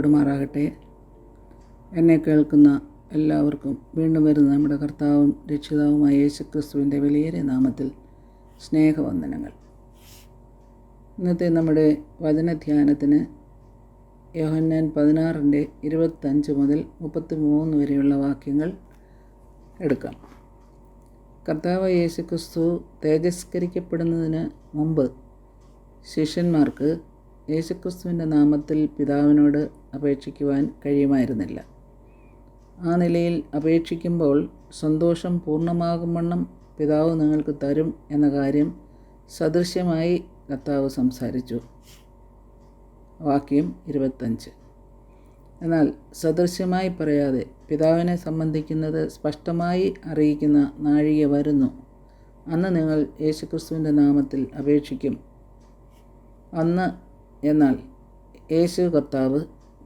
വാഴ്ത്തപ്പെടുമാറാകട്ടെ എന്നെ കേൾക്കുന്ന എല്ലാവർക്കും വീണ്ടും വരുന്ന നമ്മുടെ കർത്താവും രക്ഷിതാവുമായ യേശു ക്രിസ്തുവിന്റെ വിലയേറിയ നാമത്തിൽ സ്നേഹവന്ദനങ്ങൾ. ഇന്നത്തെ നമ്മുടെ വചനധ്യാനത്തിന് യോഹന്നാൻ പതിനാറിന്റെ ഇരുപത്തഞ്ച് മുതൽ മുപ്പത്തി മൂന്ന് വരെയുള്ള വാക്യങ്ങൾ എടുക്കാം. കർത്താവ് യേശു ക്രിസ്തു തേജസ്കരിക്കപ്പെടുന്നതിന് മുമ്പ് ശിഷ്യന്മാർക്ക് യേശുക്രിസ്തുവിന്റെ നാമത്തിൽ പിതാവിനോട് അപേക്ഷിക്കുവാൻ കഴിയുമായിരുന്നില്ല. ആ നിലയിൽ അപേക്ഷിക്കുമ്പോൾ സന്തോഷം പൂർണമാകും വണ്ണം പിതാവ് നിങ്ങൾക്ക് തരും എന്ന കാര്യം സദൃശ്യമായി കർത്താവ് സംസാരിച്ചു. വാക്യം ഇരുപത്തഞ്ച്. എന്നാൽ സദൃശ്യമായി പറയാതെ പിതാവിനെ സംബന്ധിക്കുന്നത് സ്പഷ്ടമായി അറിയിക്കുന്ന നാഴിക വരുന്നു. അന്ന് നിങ്ങൾ യേശുക്രിസ്തുവിന്റെ നാമത്തിൽ അപേക്ഷിക്കും. അന്ന് എന്നാൽ യേശു കർത്താവ്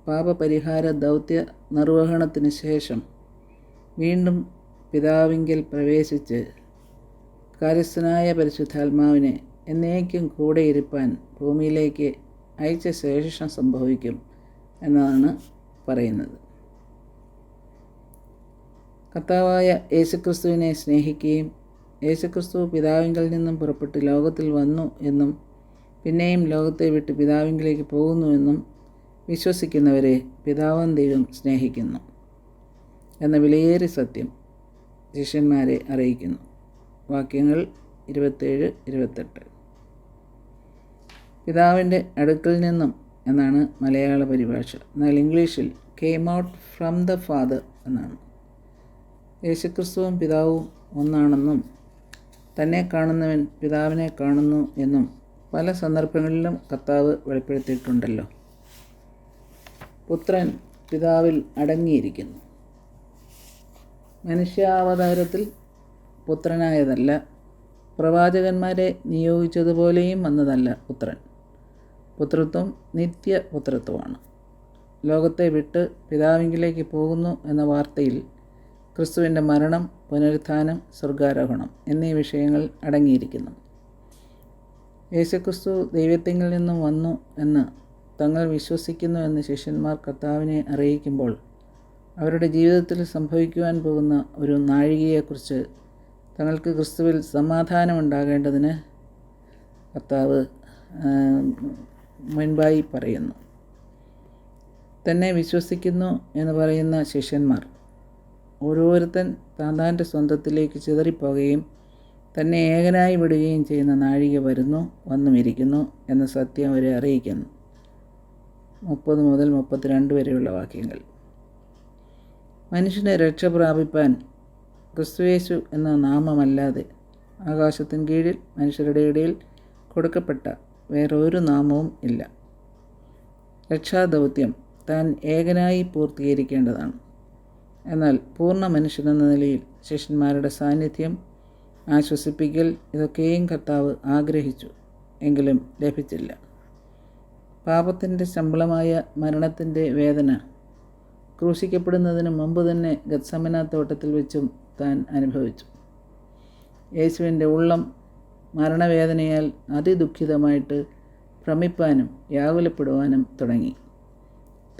പാപപരിഹാര ദൗത്യ നിർവഹണത്തിന് ശേഷം വീണ്ടും പിതാവിങ്കിൽ പ്രവേശിച്ച് കാര്യസ്ഥനായ പരിശുദ്ധാത്മാവിനെ എന്നേക്കും കൂടെയിരുപ്പാൻ ഭൂമിയിലേക്ക് അയച്ച ശേഷം സംഭവിക്കും എന്നാണ് പറയുന്നത്. കർത്താവായ യേശുക്രിസ്തുവിനെ സ്നേഹിക്കുകയും യേശുക്രിസ്തു പിതാവിങ്കിൽ നിന്നും പുറപ്പെട്ട് ലോകത്തിൽ വന്നു എന്നും പിന്നെയും ലോകത്തെ വിട്ട് പിതാവിങ്കിലേക്ക് പോകുന്നുവെന്നും വിശ്വസിക്കുന്നവരെ പിതാവൻ ദൈവം സ്നേഹിക്കുന്നു എന്ന വിലയേറിയ സത്യം ശിഷ്യന്മാരെ അറിയിക്കുന്നു. വാക്യങ്ങൾ ഇരുപത്തേഴ് ഇരുപത്തെട്ട്. പിതാവിന്റെ അടുക്കൽ നിന്നും എന്നാണ് മലയാള പരിഭാഷ. എന്നാൽ ഇംഗ്ലീഷിൽ came out from the father എന്നാണ്. യേശുക്രിസ്തുവും പിതാവും ഒന്നാണെന്നും തന്നെ കാണുന്നവൻ പിതാവിനെ കാണുന്നു എന്നും പല സന്ദർഭങ്ങളിലും കർത്താവ് വെളിപ്പെടുത്തിയിട്ടുണ്ടല്ലോ. പുത്രൻ പിതാവിൽ അടങ്ങിയിരിക്കുന്നു. മനുഷ്യാവതാരത്തിൽ പുത്രനായതല്ല. പ്രവാചകന്മാരെ നിയോഗിച്ചതുപോലെയും വന്നതല്ല പുത്രൻ. പുത്രത്വം നിത്യപുത്രത്വമാണ്. ലോകത്തെ വിട്ട് പിതാവിങ്കിലേക്ക് പോകുന്നു എന്ന വാർത്തയിൽ ക്രിസ്തുവിന്റെ മരണം പുനരുത്ഥാനം സ്വർഗാരോഹണം എന്നീ വിഷയങ്ങൾ അടങ്ങിയിരിക്കുന്നു. യേശുക്രിസ്തു ദൈവത്തിങ്കിൽ നിന്നും വന്നു എന്ന് തങ്ങൾ വിശ്വസിക്കുന്നു എന്ന് ശിഷ്യന്മാർ കർത്താവിനെ അറിയിക്കുമ്പോൾ അവരുടെ ജീവിതത്തിൽ സംഭവിക്കുവാൻ പോകുന്ന ഒരു നാഴികയെക്കുറിച്ച് തങ്ങൾക്ക് ക്രിസ്തുവിൽ സമാധാനമുണ്ടാകേണ്ടതിന് കർത്താവ് മുൻപായി പറയുന്നു. തന്നെ വിശ്വസിക്കുന്നു എന്ന് പറയുന്ന ശിഷ്യന്മാർ ഓരോരുത്തൻ താന്താന്റെ സ്വന്തത്തിലേക്ക് ചിതറിപ്പോകുകയും തന്നെ ഏകനായി വിടുകയും ചെയ്യുന്ന നാഴിക വരുന്നു വന്നുമിരിക്കുന്നു എന്ന സത്യം അവരെ അറിയിക്കുന്നു. മുപ്പത് മുതൽ മുപ്പത്തിരണ്ട് വരെയുള്ള വാക്യങ്ങൾ. മനുഷ്യനെ രക്ഷ പ്രാപിപ്പാൻ ക്രിസ്തുവേശു എന്ന നാമമല്ലാതെ ആകാശത്തിന് കീഴിൽ മനുഷ്യരുടെ ഇടയിൽ കൊടുക്കപ്പെട്ട വേറൊരു നാമവും ഇല്ല. രക്ഷാദൗത്യം താൻ ഏകനായി പൂർത്തീകരിക്കേണ്ടതാണ്. എന്നാൽ പൂർണ മനുഷ്യനെന്ന നിലയിൽ ശിഷ്യന്മാരുടെ സാന്നിധ്യം ആശ്വസിപ്പിക്കൽ ഇതൊക്കെയും കർത്താവ് ആഗ്രഹിച്ചു എങ്കിലും ലഭിച്ചില്ല. പാപത്തിന്റെ ശമ്പളമായ മരണത്തിന്റെ വേദന ക്രൂശിക്കപ്പെടുന്നതിന് മുമ്പ് തന്നെ ഗത്സമന തോട്ടത്തിൽ വെച്ചും താൻ അനുഭവിച്ചു. യേശുവിന്റെ ഉള്ളം മരണവേദനയാൽ അതിദുഃഖിതമായിട്ട് ഭ്രമിപ്പാനും വ്യാകുലപ്പെടുവാനും തുടങ്ങി.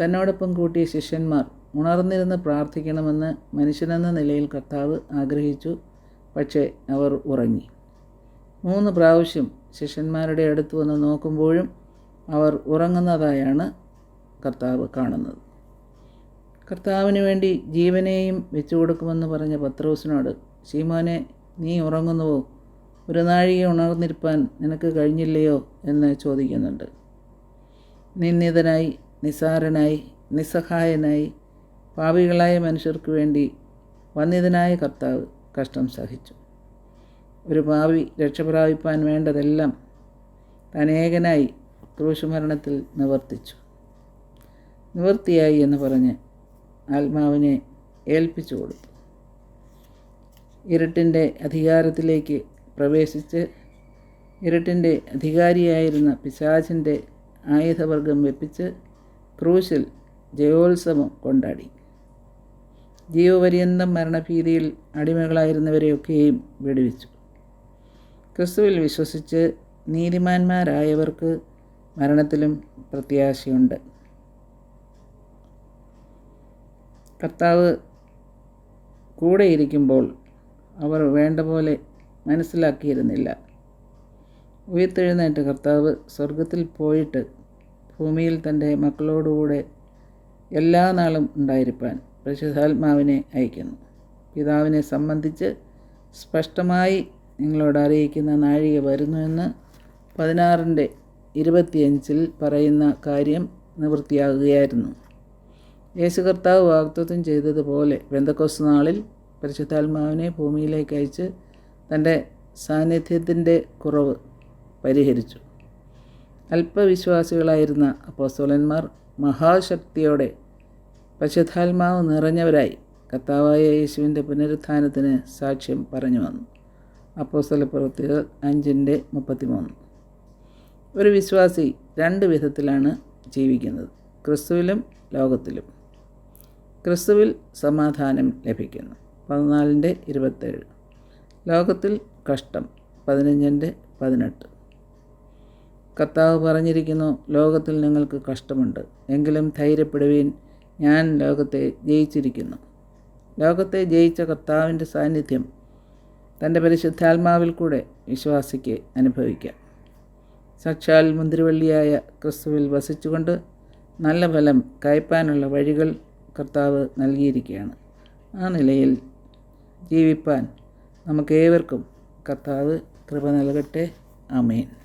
തന്നോടൊപ്പം കൂട്ടിയ ശിഷ്യന്മാർ ഉണർന്നിരുന്ന് പ്രാർത്ഥിക്കണമെന്ന് മനുഷ്യനെന്ന നിലയിൽ കർത്താവ് ആഗ്രഹിച്ചു പക്ഷേ അവർ ഉറങ്ങി. മൂന്ന് പ്രാവശ്യം ശിഷ്യന്മാരുടെ അടുത്ത് വന്ന് നോക്കുമ്പോഴും അവർ ഉറങ്ങുന്നതായാണ് കർത്താവ് കാണുന്നത്. കർത്താവിന് വേണ്ടി ജീവനെയും വെച്ചു കൊടുക്കുമെന്ന് പറഞ്ഞ പത്രോസിനോട് ശീമോനെ നീ ഉറങ്ങുന്നുവോ? ഒരു നാഴിക ഉണർന്നിരിപ്പാൻ നിനക്ക് കഴിഞ്ഞില്ലയോ? എന്ന് ചോദിക്കുന്നുണ്ട്. നിന്ദിതനായി നിസാരനായി നിസ്സഹായനായി പാപികളായ മനുഷ്യർക്ക് വേണ്ടി വന്നിതനായ കർത്താവ് കഷ്ടം സഹിച്ചു. ഒരു ഭാവി രക്ഷപ്രാപിപ്പാൻ വേണ്ടതെല്ലാം തനേകനായി ക്രൂശുമരണത്തിൽ നിവർത്തിച്ചു. നിവർത്തിയായി എന്ന് പറഞ്ഞ് ആത്മാവിനെ ഏൽപ്പിച്ചു കൊടുത്തു. ഇരുട്ടിന്റെ അധികാരത്തിലേക്ക് പ്രവേശിച്ച് ഇരുട്ടിന്റെ അധികാരിയായിരുന്ന പിശാചിന്റെ ആയുധവർഗം വെപ്പിച്ച് ക്രൂശിൽ ജയോത്സവം കൊണ്ടാടി. ജീവപര്യന്തം മരണഭീതിയിൽ അടിമകളായിരുന്നവരെയൊക്കെയും വെടിവെച്ചു. ക്രിസ്തുവിൽ വിശ്വസിച്ച് നീതിമാന്മാരായവർക്ക് മരണത്തിലും പ്രത്യാശയുണ്ട്. കർത്താവ് കൂടെയിരിക്കുമ്പോൾ അവർ വേണ്ട പോലെ മനസ്സിലാക്കിയിരുന്നില്ല. ഉയർത്തെഴുന്നേറ്റ് കർത്താവ് സ്വർഗത്തിൽ പോയിട്ട് ഭൂമിയിൽ തന്റെ മക്കളോടുകൂടെ എല്ലാ നാളും ഉണ്ടായിരിക്കാൻ പരിശുദ്ധാത്മാവിനെ അയക്കുന്നു. പിതാവിനെ സംബന്ധിച്ച് സ്പഷ്ടമായി നിങ്ങളോട് അറിയിക്കുന്ന നാഴിക വരുന്നുവെന്ന് പതിനാറിന്റെ ഇരുപത്തിയഞ്ചിൽ പറയുന്ന കാര്യം നിവൃത്തിയാകുകയായിരുന്നു. യേശു കർത്താവ് വാഗ്ദത്വം ചെയ്തതുപോലെ ബന്ധക്കോസ് നാളിൽ പരിശുദ്ധാത്മാവിനെ ഭൂമിയിലേക്ക് അയച്ച് തന്റെ സാന്നിധ്യത്തിന്റെ കുറവ് പരിഹരിച്ചു. അല്പവിശ്വാസികളായിരുന്ന അപ്പോസ്തലന്മാർ മഹാശക്തിയോടെ പരിശുദ്ധാത്മാവ് നിറഞ്ഞവരായി കർത്താവായ യേശുവിന്റെ പുനരുത്ഥാനത്തിന് സാക്ഷ്യം പറഞ്ഞു വന്നു. അപ്പോസ്തല പ്രവൃത്തികൾ അഞ്ചിന്റെ മുപ്പത്തിമൂന്ന്. ഒരു വിശ്വാസി രണ്ട് വിധത്തിലാണ് ജീവിക്കുന്നത്. ക്രിസ്തുവിലും ലോകത്തിലും. ക്രിസ്തുവിൽ സമാധാനം ലഭിക്കുന്നു. പതിനാലിന്റെ ഇരുപത്തേഴ്. ലോകത്തിൽ കഷ്ടം. പതിനഞ്ചിന്റെ പതിനെട്ട്. കർത്താവ് പറഞ്ഞിരിക്കുന്നു ലോകത്തിൽ നിങ്ങൾക്ക് കഷ്ടമുണ്ട്. എങ്കിലും ധൈര്യപ്പെടുവീൻ ഞാൻ ലോകത്തെ ജയിച്ചിരിക്കുന്നു. ലോകത്തെ ജയിച്ച കർത്താവിന്റെ സാന്നിധ്യം തന്റെ പരിശുദ്ധാത്മാവിൽ കൂടെ വിശ്വാസിക്ക് അനുഭവിക്കാം. സാക്ഷാൽ മുന്തിരിവള്ളിയായ ക്രിസ്തുവിൽ വസിച്ചുകൊണ്ട് നല്ല ഫലം കയപ്പാനുള്ള വഴികൾ കർത്താവ് നൽകിയിരിക്കുകയാണ്. ആ നിലയിൽ ജീവിപ്പാൻ നമുക്കേവർക്കും കർത്താവ് കൃപ നൽകട്ടെ. ആമേൻ.